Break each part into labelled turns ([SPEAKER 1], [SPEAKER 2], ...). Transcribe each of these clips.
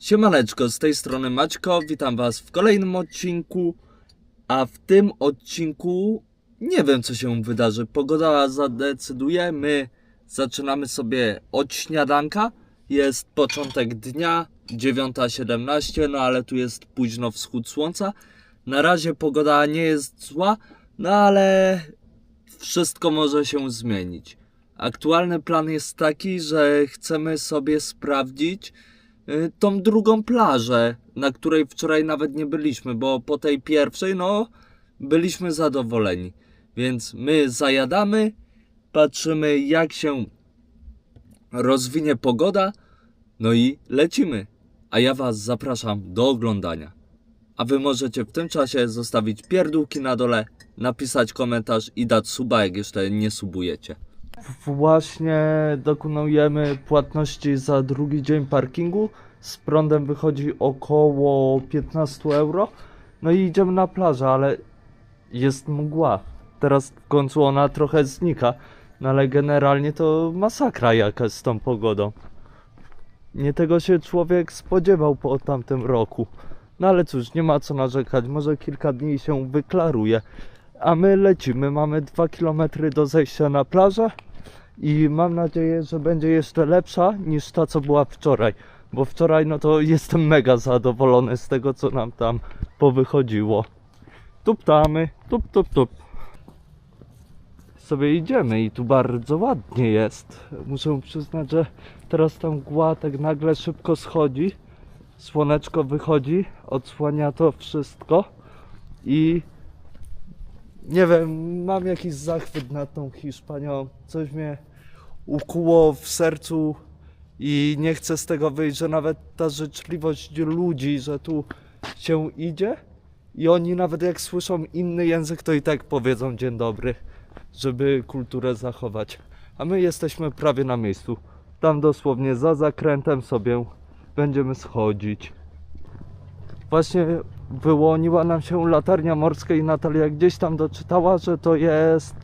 [SPEAKER 1] Siemaneczko, z tej strony Maćko, witam was w kolejnym odcinku, a w tym odcinku nie wiem co się wydarzy, pogoda zadecyduje, my zaczynamy sobie od śniadanka, jest początek dnia, 9.17, no ale tu jest późno wschód słońca, na razie pogoda nie jest zła, no ale wszystko może się zmienić. Aktualny plan jest taki, że chcemy sobie sprawdzić, tą drugą plażę, na której wczoraj nawet nie byliśmy, bo po tej pierwszej, no, byliśmy zadowoleni. Więc my zajadamy, patrzymy jak się rozwinie pogoda, no i lecimy. A ja Was zapraszam do oglądania. A Wy możecie w tym czasie zostawić pierdółki na dole, napisać komentarz i dać suba, jak jeszcze nie subujecie. Właśnie dokonujemy płatności za drugi dzień parkingu. Z prądem wychodzi około 15 euro. No i idziemy na plażę, ale jest mgła. Teraz w końcu ona trochę znika. No ale generalnie to masakra jakaś z tą pogodą. Nie tego się człowiek spodziewał po tamtym roku. No ale cóż, nie ma co narzekać. Może kilka dni się wyklaruje. A my lecimy. Mamy 2 km do zejścia na plażę i mam nadzieję, że będzie jeszcze lepsza niż ta, co była wczoraj. Bo wczoraj, no to jestem mega zadowolony z tego, co nam tam powychodziło. Tuptamy, tup, tup, tup. Sobie idziemy i tu bardzo ładnie jest. Muszę przyznać, że teraz ta mgła tak nagle szybko schodzi. Słoneczko wychodzi, odsłania to wszystko i nie wiem, mam jakiś zachwyt nad tą Hiszpanią. Coś mnie ukuło w sercu i nie chcę z tego wyjść, że nawet ta życzliwość ludzi, że tu się idzie i oni nawet jak słyszą inny język, to i tak powiedzą dzień dobry, żeby kulturę zachować. A my jesteśmy prawie na miejscu. Tam dosłownie za zakrętem sobie będziemy schodzić. Właśnie wyłoniła nam się latarnia morska i Natalia gdzieś tam doczytała, że to jest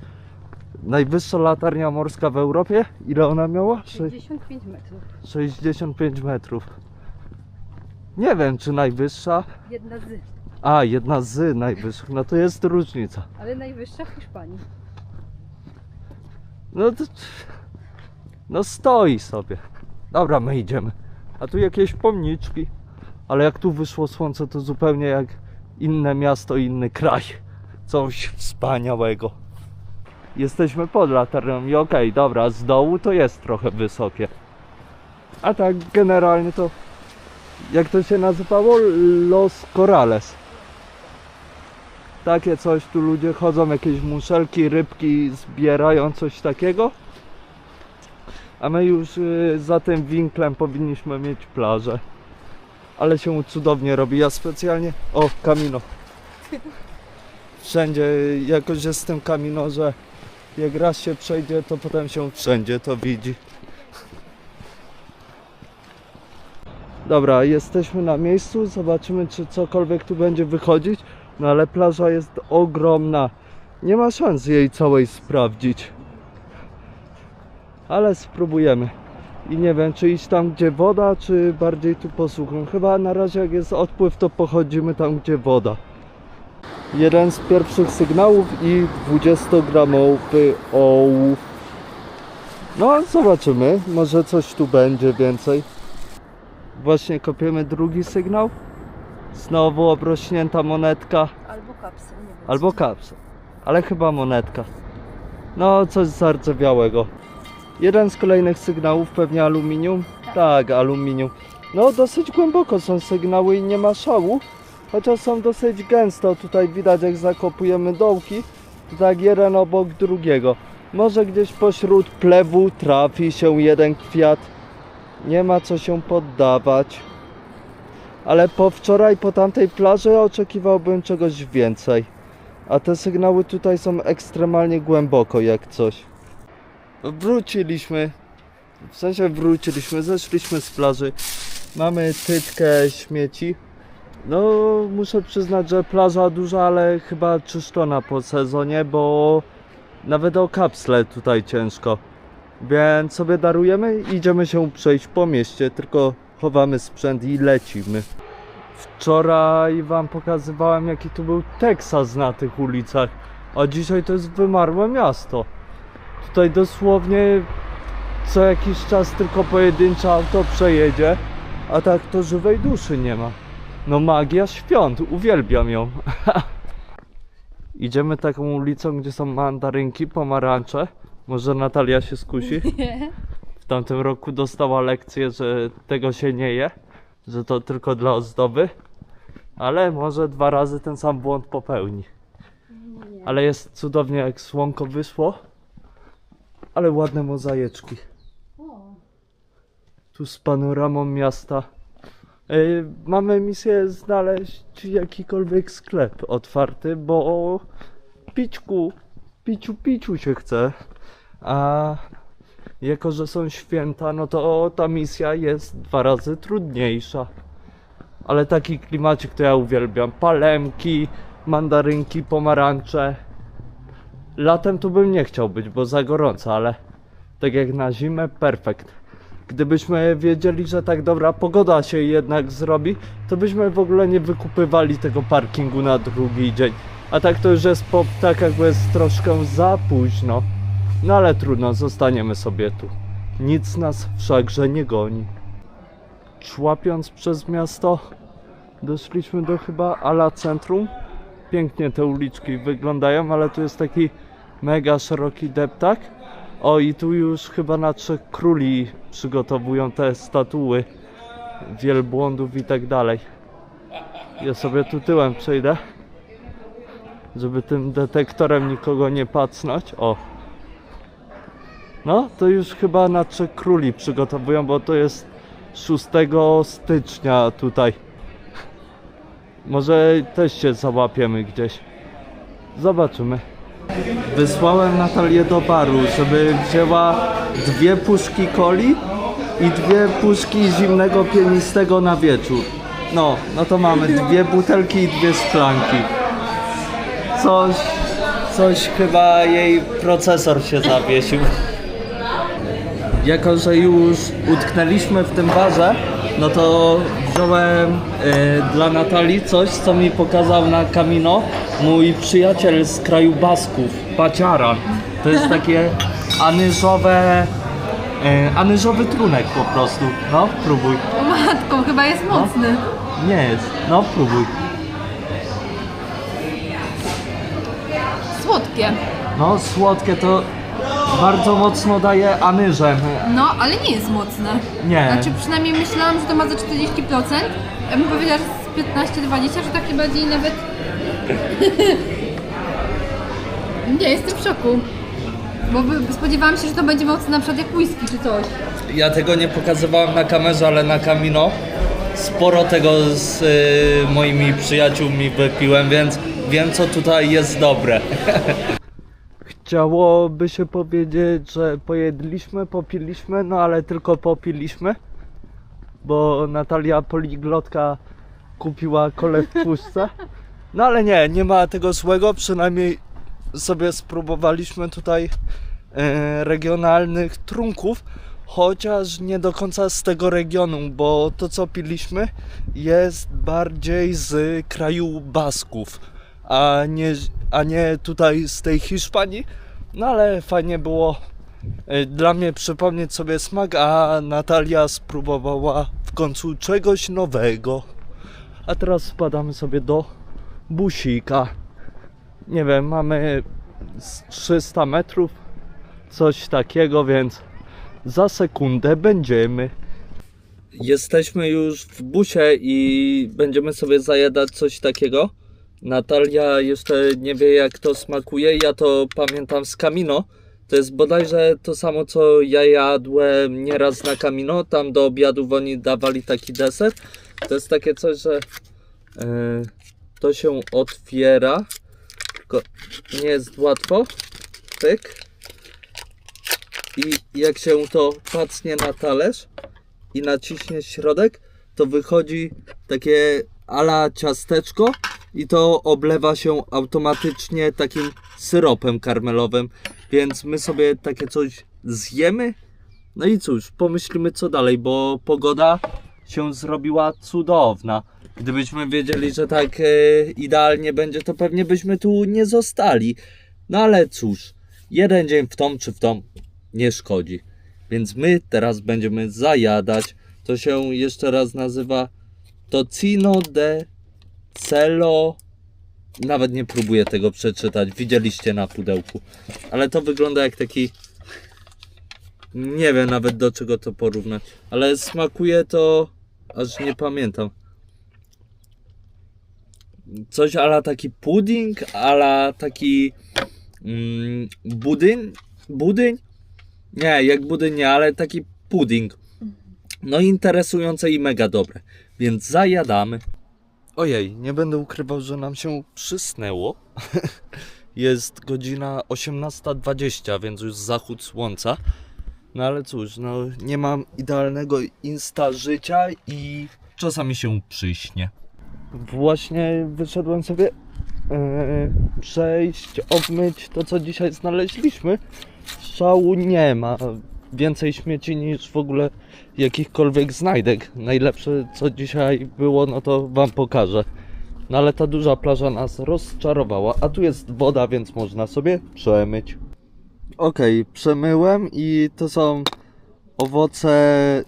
[SPEAKER 1] najwyższa latarnia morska w Europie. Ile ona miała? Sze-
[SPEAKER 2] 65 metrów.
[SPEAKER 1] 65 metrów. Nie wiem, czy najwyższa.
[SPEAKER 2] Jedna z,
[SPEAKER 1] A, jedna z najwyższych. No to jest różnica.
[SPEAKER 2] ale najwyższa w Hiszpanii.
[SPEAKER 1] No to. No stoi sobie. Dobra, my idziemy. A tu jakieś pomniczki. Ale jak tu wyszło słońce, to zupełnie jak inne miasto, inny kraj. Coś wspaniałego. Jesteśmy pod latarnią i okej, dobra, z dołu to jest trochę wysokie. A tak generalnie to. Jak to się nazywało? Los Corrales. Takie coś, tu ludzie chodzą, jakieś muszelki, rybki zbierają, coś takiego. A my już y, za tym winklem powinniśmy mieć plażę. Ale się cudownie robi. Ja specjalnie. O, kamino. Wszędzie jakoś jest z tym kamino, że jak raz się przejdzie, to potem się wszędzie to widzi. Dobra, jesteśmy na miejscu. Zobaczymy, czy cokolwiek tu będzie wychodzić. No ale plaża jest ogromna. Nie ma szans jej całej sprawdzić. Ale spróbujemy. I nie wiem, czy iść tam, gdzie woda, czy bardziej tu posłucham. Chyba na razie, jak jest odpływ, to pochodzimy tam, gdzie woda. Jeden z pierwszych sygnałów i 20-gramowy ołów. No, zobaczymy. Może coś tu będzie więcej. Właśnie kopiemy drugi sygnał. Znowu obrośnięta monetka.
[SPEAKER 2] Albo wiem.
[SPEAKER 1] Albo kapsel. Ale chyba monetka. No, coś zardzewiałego. Jeden z kolejnych sygnałów, pewnie aluminium? Tak, aluminium. No, dosyć głęboko są sygnały i nie ma szału. Chociaż są dosyć gęsto. Tutaj widać, jak zakopujemy dołki. Tak jeden obok drugiego. Może gdzieś pośród plewu trafi się jeden kwiat. Nie ma co się poddawać. Ale po wczoraj, po tamtej plaży oczekiwałbym czegoś więcej. A te sygnały tutaj są ekstremalnie głęboko, jak coś. Wróciliśmy. W sensie wróciliśmy, zeszliśmy z plaży. Mamy tytkę śmieci. No, muszę przyznać, że plaża duża, ale chyba czyszczona po sezonie, bo nawet o kapsle tutaj ciężko. Więc sobie darujemy i idziemy się przejść po mieście, tylko chowamy sprzęt i lecimy. Wczoraj wam pokazywałem jaki tu był Teksas na tych ulicach, a dzisiaj to jest wymarłe miasto. Tutaj dosłownie co jakiś czas tylko pojedyncze auto przejedzie, a tak to żywej duszy nie ma. No magia świąt, uwielbiam ją. Idziemy taką ulicą, gdzie są mandarynki, pomarańcze. Może Natalia się skusi?
[SPEAKER 2] Nie.
[SPEAKER 1] W tamtym roku dostała lekcję, że tego się nie je, że to tylko dla ozdoby. Ale może dwa razy ten sam błąd popełni. Ale jest cudownie jak słonko wyszło. Ale ładne mozaiczki. Tu z panoramą miasta. Yy, mamy misję znaleźć jakikolwiek sklep otwarty, bo pićku, piciu, piciu się chce. A jako, że są święta, no to ta misja jest dwa razy trudniejsza. Ale taki klimacik to ja uwielbiam. Palemki, mandarynki, pomarańcze. Latem tu bym nie chciał być, bo za gorąco, ale tak jak na zimę, perfekt. Gdybyśmy wiedzieli, że tak dobra pogoda się jednak zrobi, to byśmy w ogóle nie wykupywali tego parkingu na drugi dzień. A tak to już jest po ptakach, bo jest troszkę za późno. No ale trudno, zostaniemy sobie tu. Nic nas wszakże nie goni. Człapiąc przez miasto, doszliśmy do chyba ala centrum. Pięknie te uliczki wyglądają, ale tu jest taki mega szeroki deptak. O i tu już chyba na Trzech Króli przygotowują te statuły wielbłądów i tak dalej. Ja sobie tu tyłem przejdę, żeby tym detektorem nikogo nie pacnąć. O. No, to już chyba na Trzech Króli przygotowują, bo to jest 6 stycznia tutaj. Może też się załapiemy gdzieś. Zobaczymy. Wysłałem Natalię do baru, żeby wzięła dwie puszki coli i dwie puszki zimnego pienistego na wieczór. No, no to mamy dwie butelki i dwie szklanki. Coś, coś chyba jej procesor się zawiesił. Jako, że już utknęliśmy w tym barze, no to wziąłem y, dla Natalii coś, co mi pokazał na Camino mój przyjaciel z kraju Basków, Paciara. To jest takie anyżowe, y, anyżowy trunek po prostu. No, próbuj.
[SPEAKER 2] matką, chyba jest mocny.
[SPEAKER 1] Nie jest. No, próbuj.
[SPEAKER 2] Słodkie.
[SPEAKER 1] No, słodkie to bardzo mocno daje anyżem.
[SPEAKER 2] No, ale nie jest mocne.
[SPEAKER 1] Nie.
[SPEAKER 2] Znaczy przynajmniej myślałam, że to ma za 40%. Ja bym powiedziała, że z 15-20, że takie bardziej nawet... nie, jestem w szoku. Bo spodziewałam się, że to będzie mocne na przykład jak whisky czy coś.
[SPEAKER 1] Ja tego nie pokazywałem na kamerze, ale na Camino sporo tego z y, moimi przyjaciółmi wypiłem, więc wiem co tutaj jest dobre. Chciałoby się powiedzieć, że pojedliśmy, popiliśmy, no ale tylko popiliśmy, bo Natalia Poliglotka kupiła kole w puszce. No ale nie, nie ma tego złego, przynajmniej sobie spróbowaliśmy tutaj e, regionalnych trunków, chociaż nie do końca z tego regionu, bo to co piliśmy jest bardziej z kraju Basków, a nie, a nie tutaj z tej Hiszpanii. No ale fajnie było e, dla mnie przypomnieć sobie smak, a Natalia spróbowała w końcu czegoś nowego. A teraz spadamy sobie do busika. Nie wiem, mamy z 300 metrów, coś takiego, więc za sekundę będziemy. Jesteśmy już w busie i będziemy sobie zajadać coś takiego. Natalia jeszcze nie wie jak to smakuje, ja to pamiętam z Camino. To jest bodajże to samo co ja jadłem nieraz na Camino. Tam do obiadów oni dawali taki deser. To jest takie coś, że e, to się otwiera. Tylko nie jest łatwo. Pyk. I jak się to pacnie na talerz i naciśnie środek, to wychodzi takie ala ciasteczko i to oblewa się automatycznie takim syropem karmelowym. Więc my sobie takie coś zjemy. No i cóż, pomyślimy co dalej, bo pogoda się zrobiła cudowna. Gdybyśmy wiedzieli, że tak e, idealnie będzie, to pewnie byśmy tu nie zostali. No ale cóż, jeden dzień w tą czy w tą nie szkodzi. Więc my teraz będziemy zajadać. To się jeszcze raz nazywa Tocino de Celo. Nawet nie próbuję tego przeczytać. Widzieliście na pudełku. Ale to wygląda jak taki. Nie wiem nawet do czego to porównać. Ale smakuje to. Aż nie pamiętam. Coś ala taki pudding, ala taki. Mm, budyń? Budyń? Nie, jak budyń nie, ale taki pudding. No interesujące i mega dobre. Więc zajadamy. Ojej, nie będę ukrywał, że nam się przysnęło. Jest godzina 18.20, więc już zachód słońca. No ale cóż, no nie mam idealnego insta życia i czasami się przyśnie. Właśnie wyszedłem sobie e, przejść, obmyć to, co dzisiaj znaleźliśmy. Szału nie ma. Więcej śmieci niż w ogóle jakichkolwiek znajdek. Najlepsze, co dzisiaj było, no to Wam pokażę. No ale ta duża plaża nas rozczarowała, a tu jest woda, więc można sobie przemyć. Okej, przemyłem i to są owoce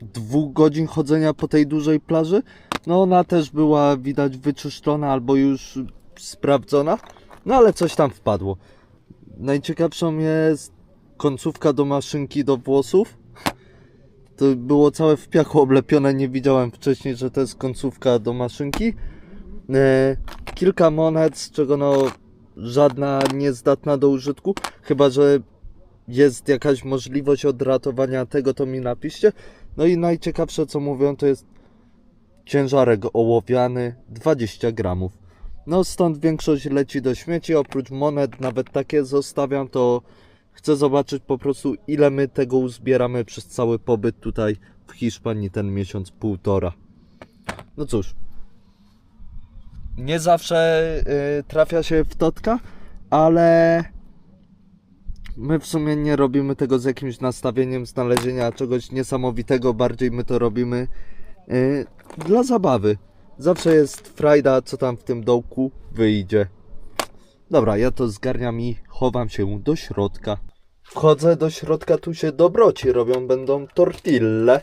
[SPEAKER 1] dwóch godzin chodzenia po tej dużej plaży. No ona też była widać wyczyszczona albo już sprawdzona, no ale coś tam wpadło. Najciekawszą jest końcówka do maszynki do włosów. To było całe w piachu oblepione, nie widziałem wcześniej, że to jest końcówka do maszynki. E, kilka monet, z czego no żadna niezdatna do użytku, chyba że jest jakaś możliwość odratowania tego, to mi napiszcie. No i najciekawsze co mówią to jest ciężarek ołowiany 20 gramów. No stąd większość leci do śmieci, oprócz monet nawet takie zostawiam, to chcę zobaczyć po prostu ile my tego uzbieramy przez cały pobyt tutaj w Hiszpanii ten miesiąc, półtora. No cóż, nie zawsze y, trafia się w totka, ale my w sumie nie robimy tego z jakimś nastawieniem znalezienia czegoś niesamowitego, bardziej my to robimy y, dla zabawy. Zawsze jest frajda, co tam w tym dołku wyjdzie. Dobra, ja to zgarniam i chowam się do środka. Wchodzę do środka, tu się dobroci robią, będą tortille.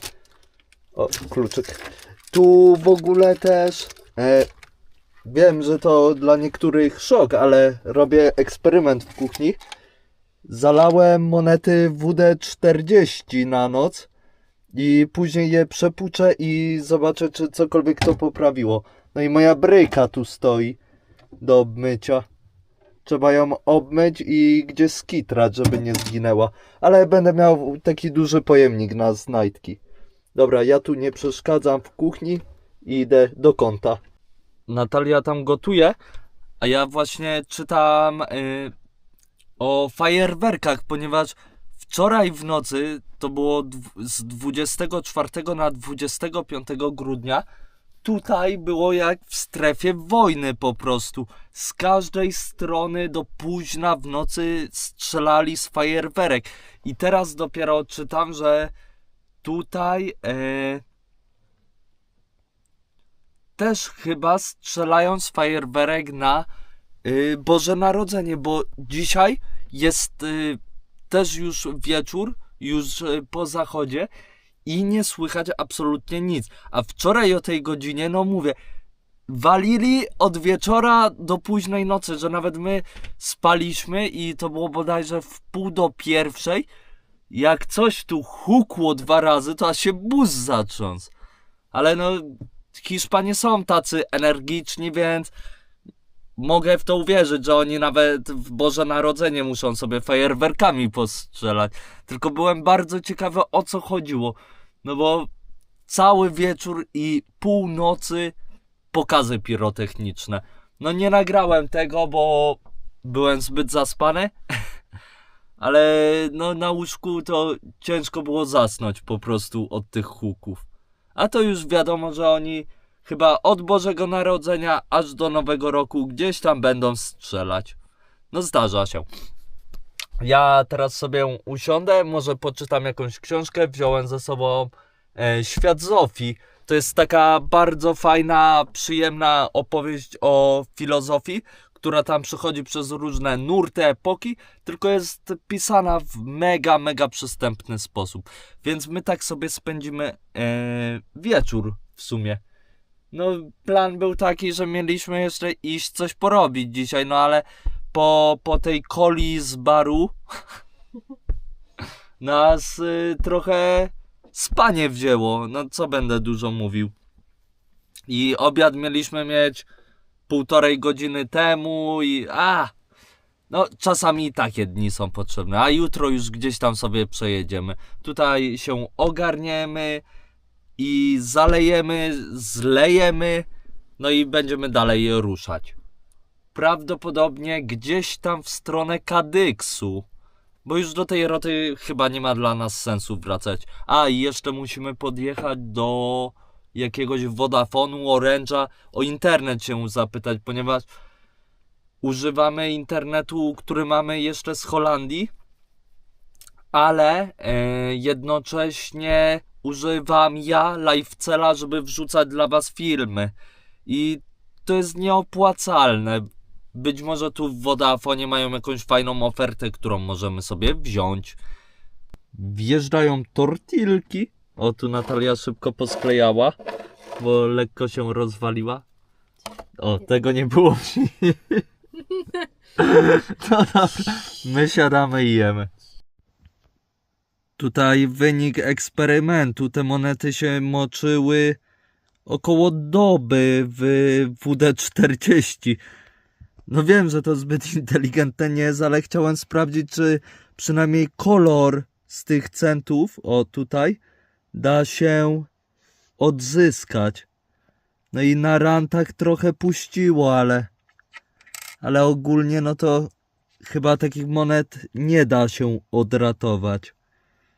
[SPEAKER 1] O, kluczyk. Tu w ogóle też e, Wiem, że to dla niektórych szok, ale robię eksperyment w kuchni. Zalałem monety WD-40 na noc i później je przepuczę i zobaczę, czy cokolwiek to poprawiło. No i moja bryka tu stoi do obmycia. Trzeba ją obmyć i gdzie skitrać, żeby nie zginęła. Ale będę miał taki duży pojemnik na znajdki. Dobra, ja tu nie przeszkadzam w kuchni i idę do kąta. Natalia tam gotuje, a ja właśnie czytam y, o fajerwerkach, ponieważ wczoraj w nocy, to było z 24 na 25 grudnia, tutaj było jak w strefie wojny po prostu. Z każdej strony do późna w nocy strzelali z fajerwerek. I teraz dopiero czytam, że tutaj... E, też chyba strzelają z fajerwerek na y, Boże Narodzenie, bo dzisiaj jest y, też już wieczór, już y, po zachodzie i nie słychać absolutnie nic. A wczoraj o tej godzinie, no mówię, walili od wieczora do późnej nocy, że nawet my spaliśmy i to było bodajże w pół do pierwszej. Jak coś tu hukło dwa razy, to aż się bus zatrząsł. Ale no, Hiszpanie są tacy energiczni, więc mogę w to uwierzyć, że oni nawet w Boże Narodzenie muszą sobie fajerwerkami postrzelać. Tylko byłem bardzo ciekawy o co chodziło. No bo cały wieczór i północy pokazy pirotechniczne. No nie nagrałem tego, bo byłem zbyt zaspany. Ale no na łóżku to ciężko było zasnąć po prostu od tych huków. A to już wiadomo, że oni chyba od Bożego Narodzenia aż do Nowego Roku gdzieś tam będą strzelać. No zdarza się. Ja teraz sobie usiądę, może poczytam jakąś książkę. Wziąłem ze sobą e, Świat Zofii. To jest taka bardzo fajna, przyjemna opowieść o filozofii, która tam przechodzi przez różne nurty, epoki, tylko jest pisana w mega, mega przystępny sposób. Więc my tak sobie spędzimy e, wieczór w sumie. No, plan był taki, że mieliśmy jeszcze iść coś porobić dzisiaj, no ale po, po tej coli z baru nas y, trochę spanie wzięło. No, co będę dużo mówił. I obiad mieliśmy mieć półtorej godziny temu i a no czasami takie dni są potrzebne, a jutro już gdzieś tam sobie przejedziemy. Tutaj się ogarniemy i zalejemy, zlejemy, no i będziemy dalej ruszać. Prawdopodobnie gdzieś tam w stronę Kadyksu. Bo już do tej roty chyba nie ma dla nas sensu wracać. A i jeszcze musimy podjechać do jakiegoś Vodafonu, Orange'a o internet się zapytać, ponieważ używamy internetu, który mamy jeszcze z Holandii, ale e, jednocześnie używam ja LiveCela, żeby wrzucać dla was filmy. I to jest nieopłacalne. Być może tu w Vodafonie mają jakąś fajną ofertę, którą możemy sobie wziąć. Wjeżdżają tortilki. O, tu Natalia szybko posklejała, bo lekko się rozwaliła. O, tego nie było. To dobra. My siadamy i jemy. Tutaj wynik eksperymentu. Te monety się moczyły około doby w WD-40. No wiem, że to zbyt inteligentne nie jest, ale chciałem sprawdzić, czy przynajmniej kolor z tych centów, o tutaj, da się odzyskać. No i na rantach trochę puściło, ale ale ogólnie no to chyba takich monet nie da się odratować.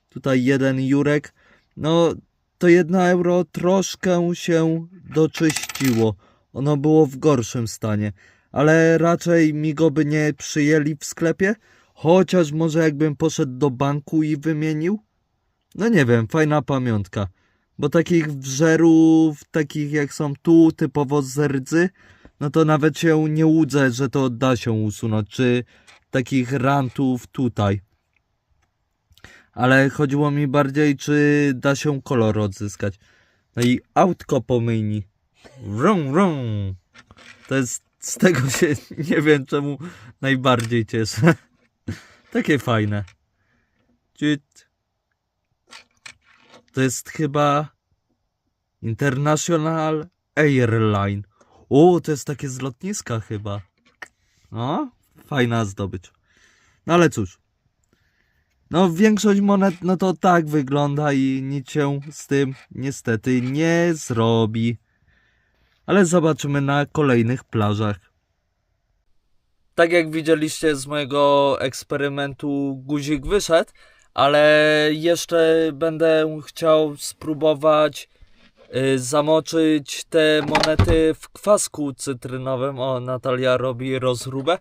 [SPEAKER 1] Tutaj jeden Jurek, no to jedna euro troszkę się doczyściło. Ono było w gorszym stanie, ale raczej mi go by nie przyjęli w sklepie, chociaż może jakbym poszedł do banku i wymienił. No nie wiem, fajna pamiątka. Bo takich wżerów, takich jak są tu, typowo z rdzy, no to nawet się nie łudzę, że to da się usunąć, czy takich rantów tutaj. Ale chodziło mi bardziej, czy da się kolor odzyskać. No i autko pomyjni. Rum, rum. To jest, z tego się nie wiem czemu najbardziej cieszę. Takie fajne. To jest chyba International Airline. O, to jest takie z lotniska chyba. No, fajna zdobycz. No ale cóż. No, większość monet, no to tak wygląda i nic się z tym niestety nie zrobi. Ale zobaczymy na kolejnych plażach. Tak jak widzieliście z mojego eksperymentu guzik wyszedł, ale jeszcze będę chciał spróbować y, zamoczyć te monety w kwasku cytrynowym. O, Natalia robi rozróbę.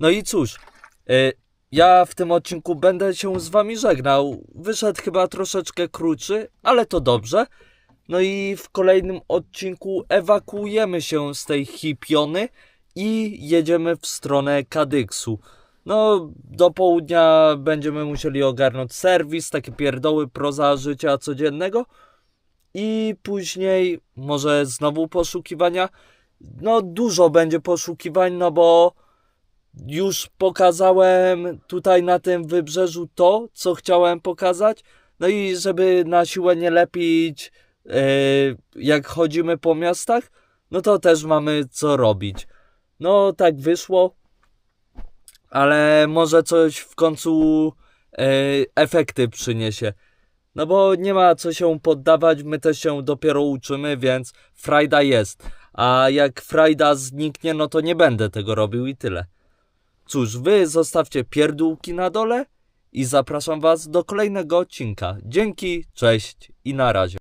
[SPEAKER 1] No i cóż, y, ja w tym odcinku będę się z wami żegnał. Wyszedł chyba troszeczkę krótszy, ale to dobrze. No i w kolejnym odcinku ewakuujemy się z tej hipiony i jedziemy w stronę Kadyksu. No, do południa będziemy musieli ogarnąć serwis, takie pierdoły proza życia codziennego. I później może znowu poszukiwania. No, dużo będzie poszukiwań, no bo już pokazałem tutaj na tym wybrzeżu to, co chciałem pokazać. No i żeby na siłę nie lepić, jak chodzimy po miastach, no to też mamy co robić. No, tak wyszło, ale może coś w końcu e, efekty przyniesie. No bo nie ma co się poddawać, my też się dopiero uczymy, więc frajda jest. A jak frajda zniknie, no to nie będę tego robił i tyle. Cóż, wy zostawcie pierdółki na dole i zapraszam was do kolejnego odcinka. Dzięki, cześć i na razie.